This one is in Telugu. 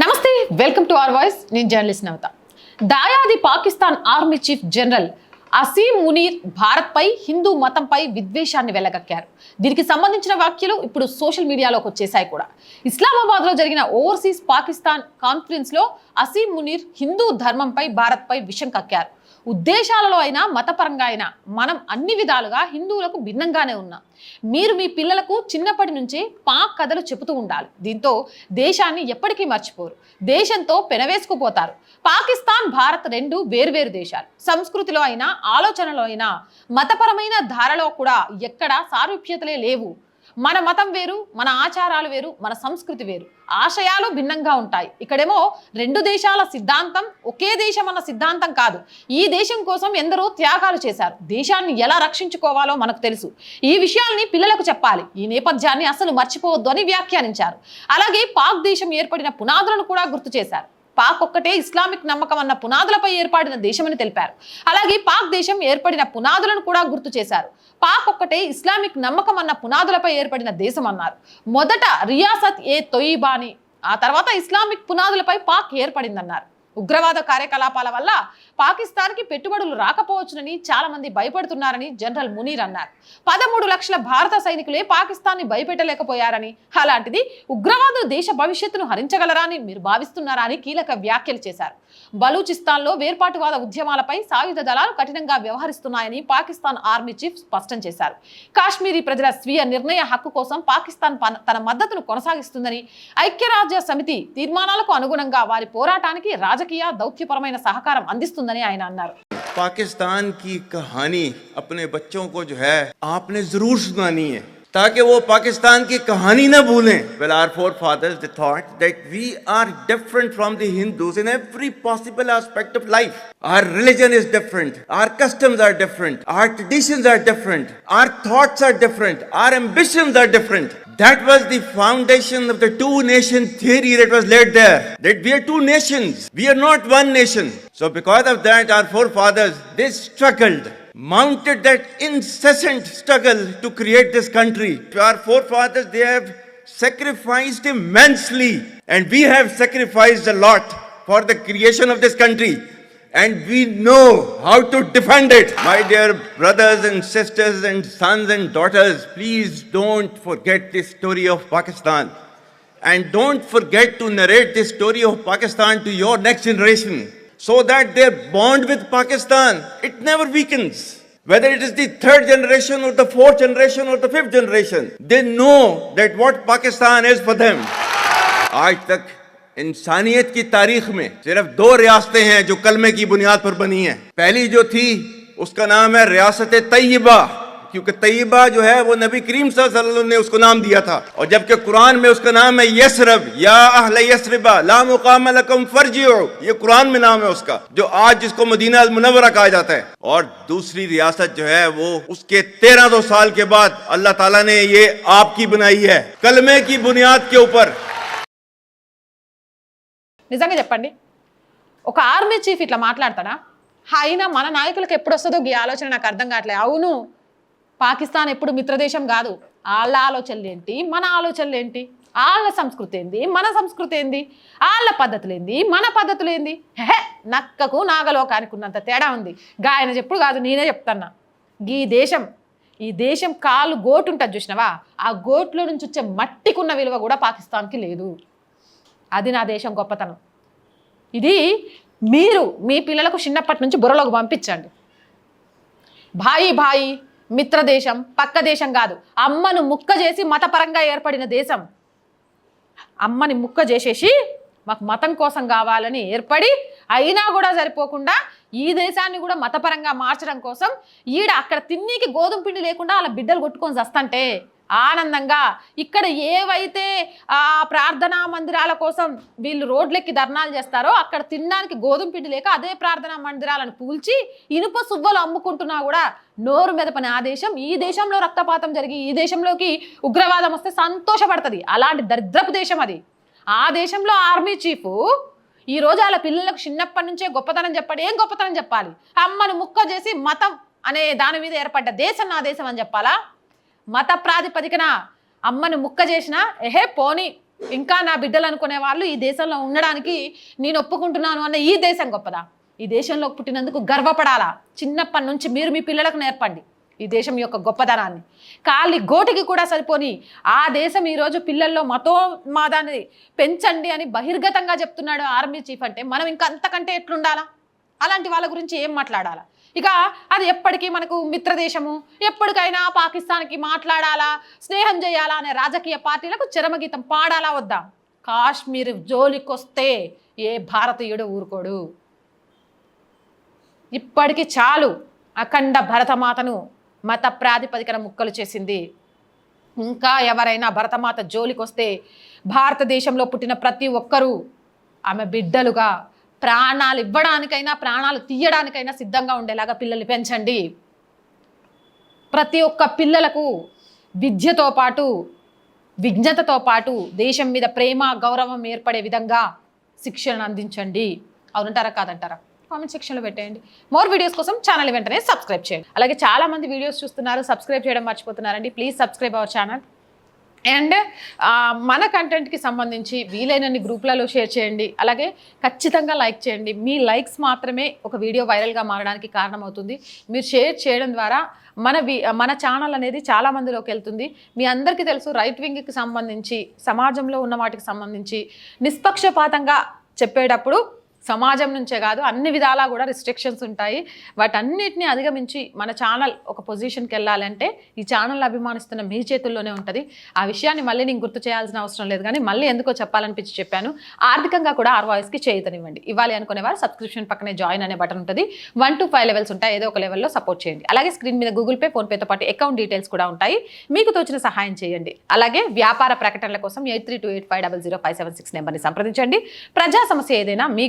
నమస్తే వెల్కమ్ టు ఆర్ వాయిస్. నేను జర్నలిస్ట్ నవత. దాయాది Pakistan army chief general Asim Munir భారత్పై హిందూ మతంపై విద్వేషాన్ని వెళ్ళగక్కారు దీనికి సంబంధించిన వ్యాఖ్యలు ఇప్పుడు సోషల్ మీడియాలోకి వచ్చేసాయి కూడా. ఇస్లామాబాద్లో జరిగిన ఓవర్సీస్ పాకిస్తాన్ కాన్ఫరెన్స్లో అసీం మునీర్ హిందూ ధర్మంపై భారత్పై విషం కక్కారు. ఉద్దేశాలలో అయినా మతపరంగా అయినా మనం అన్ని విధాలుగా హిందువులకు భిన్నంగానే ఉన్నాం. మీరు మీ పిల్లలకు చిన్నప్పటి నుంచే పాక్ కథలు చెబుతూ ఉండాలి. దీంతో దేశాన్ని ఎప్పటికీ మర్చిపోరు. దేశంతో పెనవేసుకుపోతారు. పాకిస్తాన్ భారత్ రెండు వేర్వేరు దేశాలు. సంస్కృతిలో అయినా ఆలోచనలో అయినా మతపరమైన ధారలో కూడా ఎక్కడా సారూప్యతలే లేవు. మన మతం వేరు మన ఆచారాలు వేరు మన సంస్కృతి వేరు. ఆశయాలు భిన్నంగా ఉంటాయి. ఇక్కడేమో రెండు దేశాల సిద్ధాంతం ఒకే దేశం అన్న సిద్ధాంతం కాదు. ఈ దేశం కోసం ఎందరో త్యాగాలు చేశారు. దేశాన్ని ఎలా రక్షించుకోవాలో మనకు తెలుసు. ఈ విషయాల్ని పిల్లలకు చెప్పాలి. ఈ నేపథ్యాన్ని అసలు మర్చిపోవద్దు అని వ్యాఖ్యానించారు. అలాగే పాక్ దేశం ఏర్పడిన పునాదులను కూడా గుర్తు చేశారు. పాక్ ఒక్కటే ఇస్లామిక్ నమ్మకం అన్న పునాదులపై ఏర్పడిన దేశమని తెలిపారు. అలాగే పాక్ దేశం ఏర్పడిన పునాదులను కూడా గుర్తు చేశారు. పాక్ ఒక్కటే ఇస్లామిక్ నమ్మకం అన్న పునాదులపై ఏర్పడిన దేశం అన్నారు. మొదట రియాసత్ ఏ తొయిబాని ఆ తర్వాత ఇస్లామిక్ పునాదులపై పాక్ ఏర్పడిందన్నారు. ఉగ్రవాద కార్యకలాపాల వల్ల పాకిస్తాన్కి పెట్టుబడులు రాకపోవచ్చునని చాలా మంది భయపడుతున్నారని జనరల్ మునీర్ అన్నారు. పదమూడు లక్షల భారత సైనికులే పాకిస్తాన్ని భయపెట్టలేకపోయారని అలాంటిది ఉగ్రవాదులు దేశ భవిష్యత్తును హరించగలరా అని మీరు భావిస్తున్నారా అని కీలక వ్యాఖ్యలు చేశారు. బలూచిస్తాన్లో వేర్పాటువాద ఉద్యమాలపై సాయుధ దళాలు కఠినంగా వ్యవహరిస్తున్నాయని పాకిస్తాన్ ఆర్మీ చీఫ్ స్పష్టం చేశారు. కాశ్మీరీ ప్రజల స్వీయ నిర్ణయ హక్కు కోసం పాకిస్తాన్ తన మద్దతును కొనసాగిస్తుందని ఐక్యరాజ్య సమితి తీర్మానాలకు అనుగుణంగా వారి పోరాటానికి రాజ రాజకీయ దౌత్యపరమైన సహకారం అందిస్తుందని ఆయన అన్నారు पाकिस्तान की कहानी अपने बच्चों को जो है आपने जरूर सुनानी है ताकि वो पाकिस्तान की कहानी ना भूलें well our forefathers they thought that we are different from the hindus in every possible aspect of life our religion is different our customs are different our traditions are different our thoughts are different our ambitions are different that was the foundation of the two nation theory that was laid there. That we are two nations. We are not one nation. So because of that, our forefathers, they struggled, mounted that incessant struggle to create this country. Our forefathers, they have sacrificed immensely. And we have sacrificed a lot for the creation of this country and we know how to defend it. My dear brothers and sisters and sons and daughters, please don't forget the story of Pakistan. And don't forget to narrate the story of Pakistan to your next generation so that their bond with Pakistan, it never weakens. Whether it is the third generation or the fourth generation or the fifth generation, they know that what Pakistan is for them. आज तक انسانیت کی تاریخ میں صرف دو ریاستیں ہیں جو کلمے کی بنیاد پر بنی ہیں۔ پہلی جو تھی، اس کا نام ہے ریاست طیبہ، کیونکہ طیبہ جو ہے، وہ نبی کریم صلی اللہ علیہ وسلم نے اس کو نام دیا تھا۔ اور جبکہ قرآن میں اس کا نام ہے یسرب، یا اہل یسربا لا مقام لکم فرجعو، یہ قرآن میں نام ہے اس کا، جو آج جس کو مدینہ المنورہ کہا جاتا ہے۔ اور دوسری ریاست جو ہے، وہ اس کے تیرہ دو سال کے بعد اللہ تعالیٰ نے یہ آپ کی بنائی ہے۔ کلمے کی بنیاد کے اوپر నిజంగా చెప్పండి. ఒక ఆర్మీ చీఫ్ ఇట్లా మాట్లాడతాడా? అయినా మన నాయకులకు ఎప్పుడు వస్తుందో ఈ ఆలోచన నాకు అర్థం కావట్లేదు. అవును పాకిస్తాన్ ఎప్పుడు మిత్రదేశం కాదు. వాళ్ళ ఆలోచనలు ఏంటి? మన ఆలోచనలు ఏంటి? వాళ్ళ సంస్కృతి ఏంది? మన సంస్కృతి ఏంది? వాళ్ళ పద్ధతులు ఏంది? మన పద్ధతులు ఏంది? హే నక్కకు నాగలోకానికి ఉన్నంత తేడా ఉంది. గాయన చెప్పుడు కాదు నేనే చెప్తున్నా. ఈ దేశం ఈ దేశం కాలు గోటు ఉంటుంది చూసినవా? ఆ గోట్లో నుంచి వచ్చే మట్టికున్న విలువ కూడా పాకిస్తాన్కి లేదు. అది నా దేశం గొప్పతనం. ఇది మీరు మీ పిల్లలకు చిన్నప్పటి నుంచి బుర్రలోకి పంపించండి. భాయి భాయి మిత్ర దేశం పక్క దేశం కాదు. అమ్మను ముక్క చేసి మతపరంగా ఏర్పడిన దేశం. అమ్మని ముక్క చేసేసి మాకు మతం కోసం కావాలని ఏర్పడి అయినా కూడా సరిపోకుండా ఈ దేశాన్ని కూడా మతపరంగా మార్చడం కోసం ఈడ అక్కడ తిన్నీకి గోధుమ పిండి లేకుండా వాళ్ళ బిడ్డలు కొట్టుకొని చస్తంటే ఆనందంగా ఇక్కడ ఏవైతే ఆ ప్రార్థనా మందిరాల కోసం వీళ్ళు రోడ్లెక్కి ధర్నాలు చేస్తారో అక్కడ తినడానికి గోధుమ పిండి లేక అదే ప్రార్థనా మందిరాలను పూల్చి ఇనుప సువ్వలు అమ్ముకుంటున్నా కూడా నోరు మెదపని ఆ దేశం ఈ దేశంలో రక్తపాతం జరిగి ఈ దేశంలోకి ఉగ్రవాదం వస్తే సంతోషపడుతుంది. అలాంటి దరిద్రపు దేశం అది. ఆ దేశంలో ఆర్మీ చీఫ్ ఈ రోజు వాళ్ళ పిల్లలకు చిన్నప్పటి నుంచే గొప్పతనం చెప్పాడు. ఏం గొప్పతనం చెప్పాలి? అమ్మను ముక్క చేసి మతం అనే దాని మీద ఏర్పడ్డ దేశం నా దేశం అని చెప్పాలా? మత ప్రాతిపదికన అమ్మను ముక్క చేసిన ఎహే పోని. ఇంకా నా బిడ్డలు అనుకునే వాళ్ళు ఈ దేశంలో ఉండడానికి నేను ఒప్పుకుంటున్నాను అన్న ఈ దేశం గొప్పదా? ఈ దేశంలో పుట్టినందుకు గర్వపడాలా? చిన్నప్పటి నుంచి మీరు మీ పిల్లలకు నేర్పండి. ఈ దేశం యొక్క గొప్పదనాన్ని. కాలి గోటికి కూడా సరిపోని ఆ దేశం ఈరోజు పిల్లల్లో మతోన్మాదాన్ని పెంచండి అని బహిర్గతంగా చెప్తున్నాడు ఆర్మీ చీఫ్ అంటే మనం ఇంకా అంతకంటే ఎట్లుండాలా? అలాంటి వాళ్ళ గురించి ఏం మాట్లాడాలా? ఇక అది ఎప్పటికీ మనకు మిత్రదేశము ఎప్పటికైనా పాకిస్తాన్కి మాట్లాడాలా స్నేహం చేయాలా అనే రాజకీయ పార్టీలకు చరమగీతం పాడాలా వద్దా? కాశ్మీర్ జోలికొస్తే ఏ భారతీయుడు ఊరుకోడు. ఇప్పటికి చాలు అఖండ భరతమాతను మత ప్రాతిపదికన ముక్కలు చేసింది. ఇంకా ఎవరైనా భరతమాత జోలికొస్తే భారతదేశంలో పుట్టిన ప్రతి ఒక్కరూ ఆమె బిడ్డలుగా ప్రాణాలు ఇవ్వడానికైనా ప్రాణాలు తీయడానికైనా సిద్ధంగా ఉండేలాగా పిల్లల్ని పెంచండి. ప్రతి ఒక్క పిల్లలకు విద్యతో పాటు విజ్ఞతతో పాటు దేశం మీద ప్రేమ గౌరవం ఏర్పడే విధంగా శిక్షణ అందించండి. అవునంటారా కాదంటారా? కామెంట్ సెక్షన్లో పెట్టేయండి. మోర్ వీడియోస్ కోసం ఛానల్ వెంటనే సబ్స్క్రైబ్ చేయండి. అలాగే చాలామంది వీడియోస్ చూస్తున్నారు సబ్స్క్రైబ్ చేయడం మర్చిపోతున్నారండి. Please subscribe our channel. And మన కంటెంట్కి సంబంధించి వీలైనన్ని గ్రూప్లలో షేర్ చేయండి. అలాగే ఖచ్చితంగా లైక్ చేయండి. మీ లైక్స్ మాత్రమే ఒక వీడియో వైరల్గా మారడానికి కారణమవుతుంది. మీరు షేర్ చేయడం ద్వారా మన వి మన ఛానల్ అనేది చాలా మందిలోకి వెళ్తుంది. మీ అందరికీ తెలుసు రైట్ వింగ్కి సంబంధించి సమాజంలో ఉన్న వాటికి సంబంధించి నిష్పక్షపాతంగా చెప్పేటప్పుడు సమాజం నుంచే కాదు అన్ని విధాలా కూడా రిస్ట్రిక్షన్స్ ఉంటాయి. వాటన్నిటిని అధిగమించి మన ఛానల్ ఒక పొజిషన్కి వెళ్ళాలంటే ఈ ఛానల్ అభిమానిస్తున్న మీ చేతుల్లోనే ఉంటుంది. ఆ విషయాన్ని మళ్ళీ నేను గుర్తు చేయాల్సిన అవసరం లేదు కానీ మళ్ళీ ఎందుకో చెప్పాలనిపించి చెప్పాను. ఆర్థికంగా కూడా ఆర్ వాయిస్కి చేయుతనివ్వండి. ఇవ్వాలి అనుకునే వారు సబ్స్క్రిప్షన్ పక్కనే జాయిన్ అనే బటన్ ఉంటుంది. వన్ టు ఫైవ్ లెవెల్స్ ఉంటాయి. ఏదో ఒక లెవెల్లో సపోర్ట్ చేయండి. అలాగే స్క్రీన్ మీద గూగుల్ పే ఫోన్పేతో పాటు అకౌంట్ డీటెయిల్స్ కూడా ఉంటాయి. మీకు తోచిన సహాయం చేయండి. అలాగే వ్యాపార ప్రకటనల కోసం eight three two eight five double zero five seven six నెంబర్ని సంప్రదించండి. ప్రజా సమస్య ఏదైనా మీ